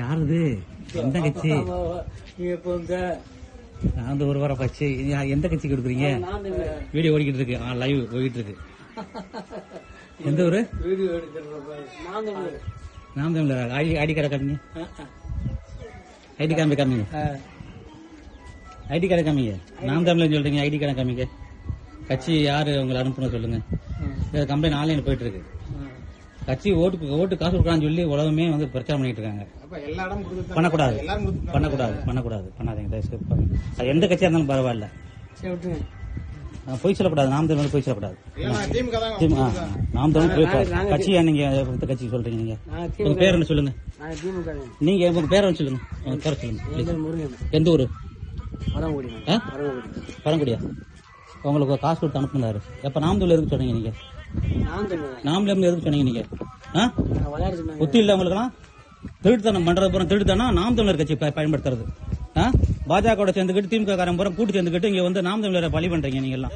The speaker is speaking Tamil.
யாருது? எந்த கட்சி? நான் ஒரு வாரம் பச்சு எந்த கட்சி கொடுக்குறீங்க வீடியோ ஓடிக்கிட்டு இருக்கு ஆ லைவ் ஓடிட்டு இருக்கு எந்த ஊரு? நாம் தமிழர்? ஐடி ஐடி கார்டை காமிங்க. ஐடி கார்டு காமிங்க. ஐடி கார்டை காமிங்க. நாம் தமிழர் சொல்றீங்க ஐடி கார்டை காமிங்க. கட்சி யாரு உங்களை அனுப்புன சொல்லுங்க. கம்ப்ளைண்ட் ஆன்லைன் போயிட்டு இருக்கு கட்சி ஓட்டு ஓட்டு காசு கொடுக்கலாம்னு சொல்லி உலகமே வந்து பிரச்சாரம் பண்ணிட்டு இருக்காங்க. பண்ணக்கூடாது. பண்ணக்கூடாது பண்ணக்கூடாது. பண்ணாதீங்க. அது எந்த கட்சியா இருந்தாலும் பரவாயில்ல. பொய் சொல்லக்கூடாது நாம் தமிழ் பொய் சொல்லக்கூடாது. நாம் தமிழ் கட்சியா நீங்க கட்சி சொல்றீங்க நீங்க? உங்க பேர் என்ன சொல்லுங்க? நீங்க உங்க பேரை வந்து சொல்லுங்க? உங்க பேரை சொல்லுங்க எந்த ஊரு? பரங்குடியா உங்களுக்கு காசு கொடுத்து அனுப்புனாரு எப்ப நாம் தமிழ் எதுக்கு சொன்னீங்க நீங்க? நான் தான். நாம் தமிழ் எதுக்கு சொன்னீங்க நீங்க? புத்தி இல்ல உங்களுக்குலாம் திருட்டுத்தனம் பண்றது பூரா திருட்டுத்தனா நாம் தமிழர் கட்சி பயன்படுத்துறது. பாஜக சேர்ந்துக்கிட்டு திமுக காரன் பூரா கூட்டு சேர்ந்துக்கிட்டு இங்க வந்து நாம் தமிழரை பலி பண்றீங்க நீங்க எல்லாம்